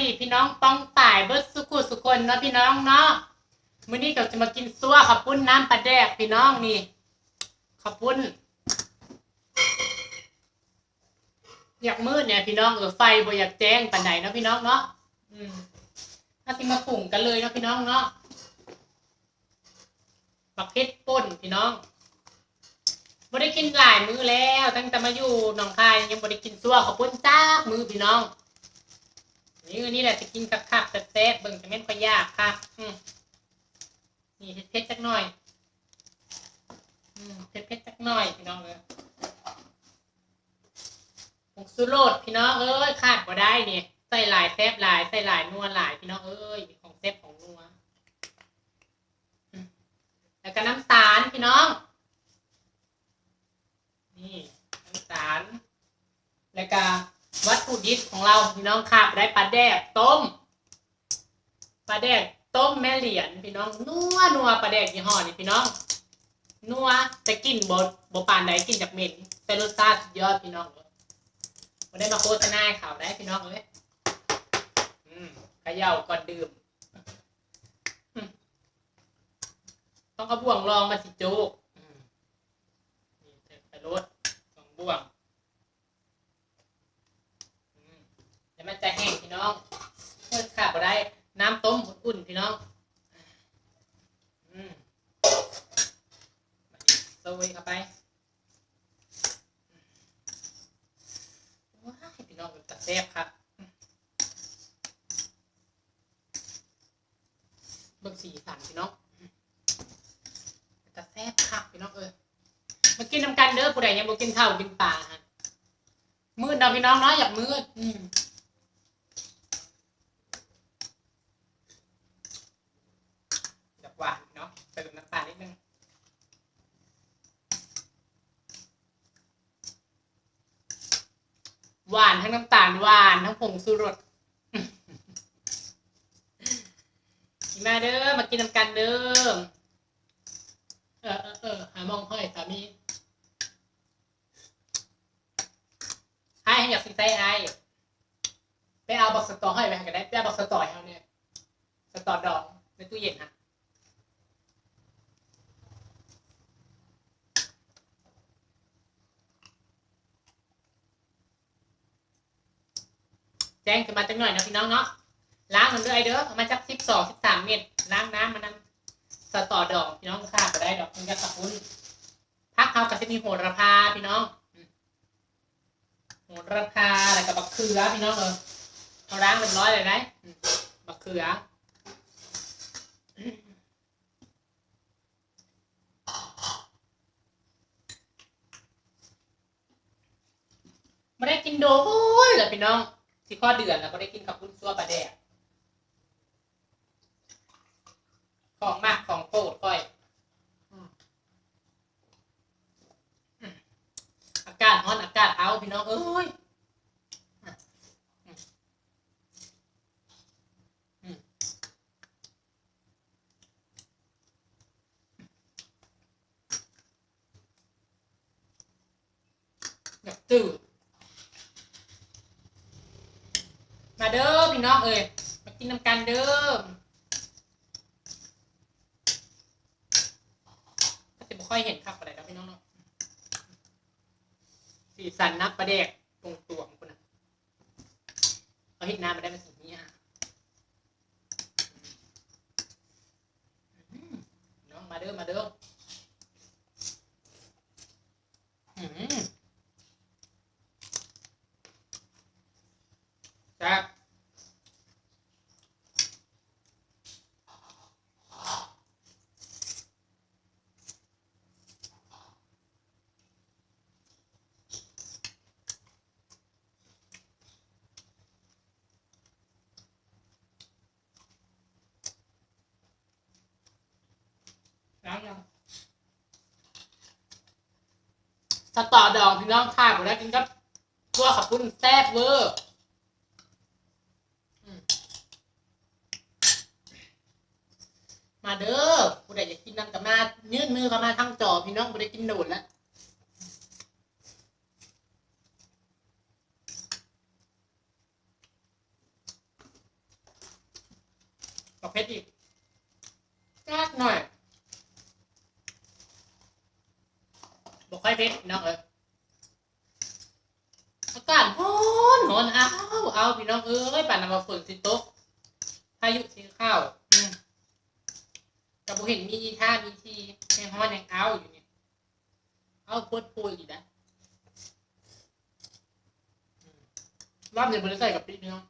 ดีพี่น้องป้องป่ายเบิดสุขุสุคนเนาะพี่น้องเนาะมื้อนี้ก็จะมากินซัวขับปุ้นน้ำปลาแดกพี่น้องนี่ขับปุ้นอยากมืดเนี่ยพี่น้องเออไฟบ่อยากแจ้งปานใดเนาะพี่น้องเนาะอืมถ้าสิมาปรุ่งกันเลยเนาะพี่น้องเนาะบักเพชรป่นพี่น้องบ่ได้กินหลายมื้อแล้ว ตั้งแต่มาอยู่หนองคายยังบ่ได้กินซัวขับปุ้นจ้ามื้อพี่น้อง นี่อันนี้แหละจะกินคักคักแซ่บเบิ่งจะเม่นก็ยากค่ะนี่เผ็ดๆจักหน่อยอืมเผ็ดๆจักหน่อยพี่น้องเลยผงสุโรดพี่น้องเอ้ยขาดบ่ได้เนี่ยใส่หลายแซ่บหลายใส่หลายนัวหลายพี่น้องเอ้ยของแซ่บของนัวแล้วก็น้ำตาลพี่น้อง นี่น้ำตาลแล้วก็ วัตถุดิบของเราพี่น้องขาดได้ปลาแดกต้มปลาแดกต้มแม่เหรียญพี่น้องนัวนัวปลาแดกยี่ห้อนี่พี่น้องนัวแต่กินบบบปานใดกินจากเหม็นแต่รสชาติยอดพี่น้องเลยได้มาโฆษณาให้ข่าวได้พี่น้องเลยอืมขย่าก่อนดื่มต้องเอาบ่วงรองมาสิโจ๊กอืมนี่ไปรถสองบ่วง อืมเดี๋ยวมั น้องเพื่อขาดบ่ได้ น้ำต้มอุ่นๆพี่น้องอืมโซยเข้าไปว้าพี่น้องจะแซ่บครับเบิ่งสีสันพี่น้องจะแซ่บคักพี่น้องเออมากินน้ำกันเด้อผู้ใดยังบ่กินข้าวกินปลาฮะมืดเราพี่น้องเนาะอยากมืดอืมอยากหวานเนาะเติมน้ำตาลนิดนึง หวานทั้งน้ำตาลหวานทั้งผงสุรสมาเด้อมากินน้ำกันเด้อเออเออเออหามองห้อยสามีให้ให้อยากสิใส่ไอ้ไปเอาบักสตอให้ไปหากันได้ไปเอาบักสตอให้เขาเนี่ยสตอดองในตู้เย็นฮะ แจ้งขึ้นมาจังหน่อยนะพี่น้องเนาะล้างมันด้วยเด้อเอามาจักสิบสองสิบสามเม็ดล้างน้ำมันนั้นสตอดองพี่น้องข้าก็ได้ดอกมันจะขับอุ้นพักเขากับจะมีโหระพาพี่น้องโหระพาอะไรกับบักเขือพี่น้องเออเอาล้างเรียบร้อยเลยนะอืมบักเขือไม่ได้กินโดนเลยพี่น้อง ที่ข้อเดือนแล้วก็ได้กินกับคุณซัวปลาแดกของมากของโปรดก้อยอากาศร้อนอากาศเอาพี่น้องเอ้ยอยากจืดมาเด้อ พี่น้องเอ้ยมากินน้ำกันเด้อก็จะไม่ค่อยเห็นคักอะไรแล้วพี่น้องเนาะสีสันนับประเด็กตรงตัวของคุณนะเอาเห็ดน้ำมาได้เป็นสีนี้อะน้องมาเด้อมาเด้อม ครับ ล้างยัง สตอดองพี่น้องข้าวหมดแล้วกินกับตัวขับปุ้นแซ่บเวอร์มาเด้อผู้ใดอยากกินน้ำกับมายื่นมือเข้ามาทั้งจอพี่น้องผู้ใดกินโดดแล้ว กับเพชรอีกจักหน่อย บอกค่อยเพชรพี่น้องเอ้ยอากาศร้อนร้อนเอาเอาพี่น้องเอ้ยป่านนำมาฝนสิตกพายุสีข้าวอืมแต่ผมเห็นมีท่ามีทีให้องยังเอาอยู่เนี่ยเอาโพดโพยอีกนะรอบเดียวบริใส่กับพี่น้อง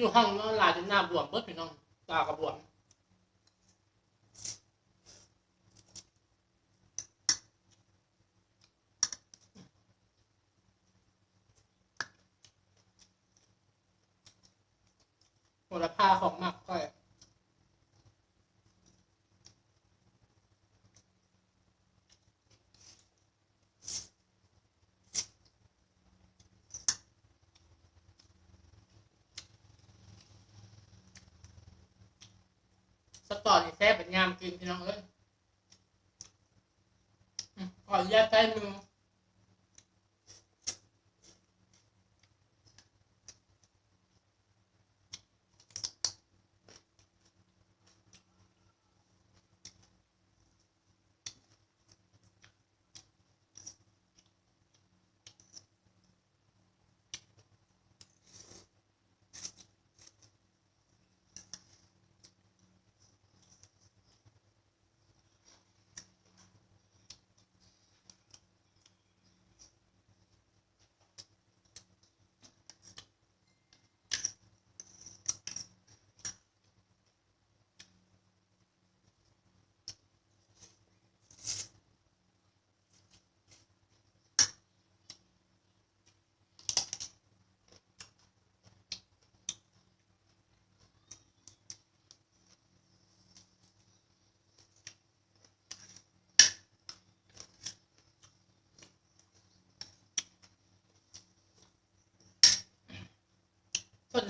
อยู่ห้องนอนหลายจนหน้าบวมเบิดพี่น้องตากระบวมโหระพาของมาก สตอนี่แซ่บเป็นยามกินพี่น้องเอ้ยขออนุญาตใช้มือ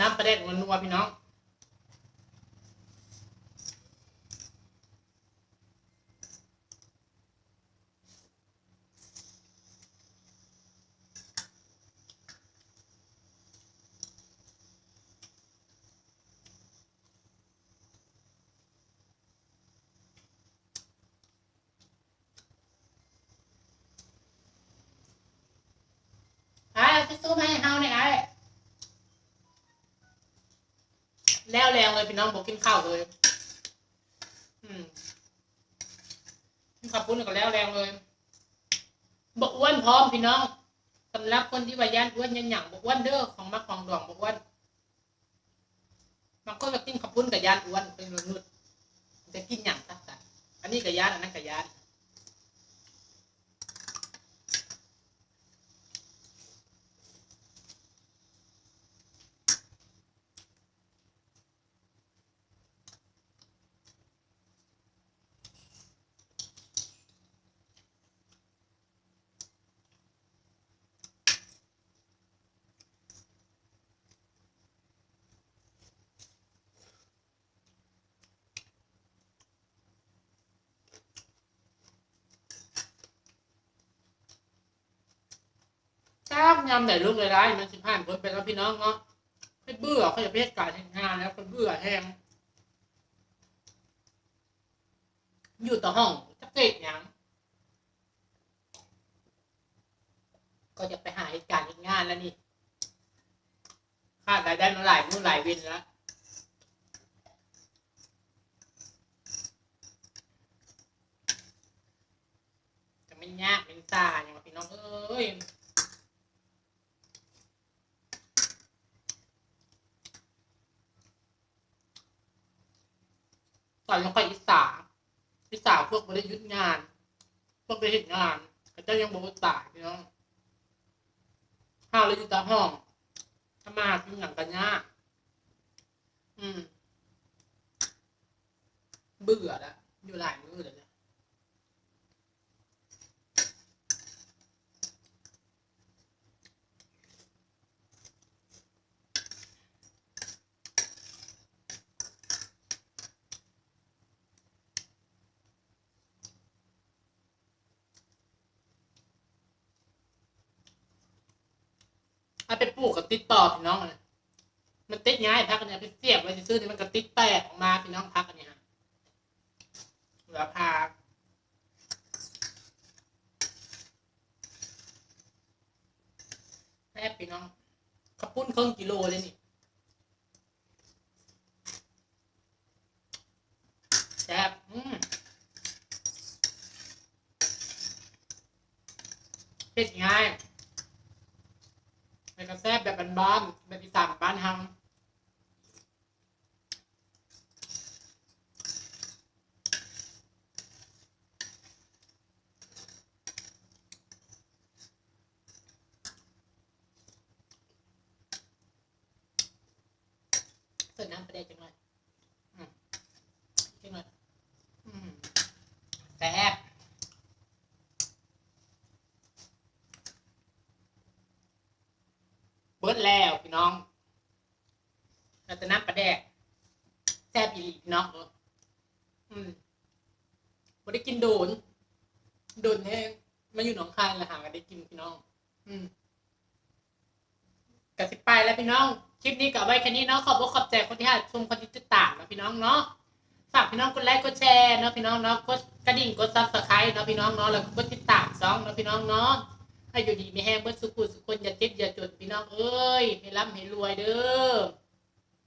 น้ำประเด็นนัวพี่น้องไอ้เอาสู้ๆมาให้เฮาเนี่ยไอ้ งเลยพี่น้องบอกกินข้าวเลยอืมขับปุ้นก็แล้วแรงเลยบอกอ้วนพร้อมพี่น้องสำหรับคนที่ว่าย่านอ้วนยันหยั่งบอกอ้วนเด้อของมักของดองบอกอ้วนบางคนก็กินขับปุ้นกับย่านอ้วนเป็นนุ่นๆจะกินหยั่งตักสัอันนี้กับย่านอันนั้นกับย่าน ยำแต่ลูกเลยได้มันสิบห้าคนเป็นแล้วพี่น้องเนาะให้เบื่อเขาจะเหตุการณ์งานแล้วคนเบื่อแห้งอยู่ต่อห้องจะเกตหยังก็จะไปหาเหตุการณ์เหตุงานแล้วนี่ค่ารายได้มาหลายมือหลายวินแล้วจะไม่ยากเป็นซาอย่างพี่น้องเอ้ย ต่อนลงไปอีสานอีสานพวกผมได้ยุดงาน พวกไปเห็นงานก็จ้ยังบริตายพี่น้องห้าวเลยอยู่ตาห้องถ้ามาหากินหนังกันยากอืม เบื่อแล้วอยู่หลายมือเลยเนี่ย เอาไปปลูกกับติดต่อพี่น้องเลยมันติดง่ายพักอันเนี้ยไปเสียบไว้ซื่อนี่มันก็ติดแตกออกมาพี่น้องพักอันเนี้ยฮะแล้วพาแม่พี่น้องข้าวปุ้นครึ่งกิโลเลยนี่แซ่บอืมเผ็ดง่าย แล้วก็แซ่บแบบบ้านๆแบบอีสานบ้านฮังเสิร์ฟน้ำไปได้จังเลยอืมจังเลยอืมแซ่บ เบิดแล้วพี่น้องเราจะน้ำปลาแดกแซ่บอีหลีพี่น้องอืมบ่ได้กินโดน โดนแห้งมาอยู่หนองคายแล้วหากันได้กินพี่น้อง อืมกสิไปแล้วพี่น้อง คลิปนี้ก็ไว้แค่นี้เนาะขอบอกขอบใจคนที่หาชมคนที่ติดตามเนาะพี่น้องเนาะฝากพี่น้องกดไลค์กดแชร์เนาะพี่น้องเนาะกดกระดิ่งกดซับสไครต์เนาะพี่น้องเนาะแล้วก็กดติดตามซองเนาะพี่น้องเนาะ ให้อยู่ดีไม่แห้งเมื่อสุขุสุขคนอย่าเจ็บอย่าจนพี่น้องเอ้ยให้ร่ำให้รวยเด้อ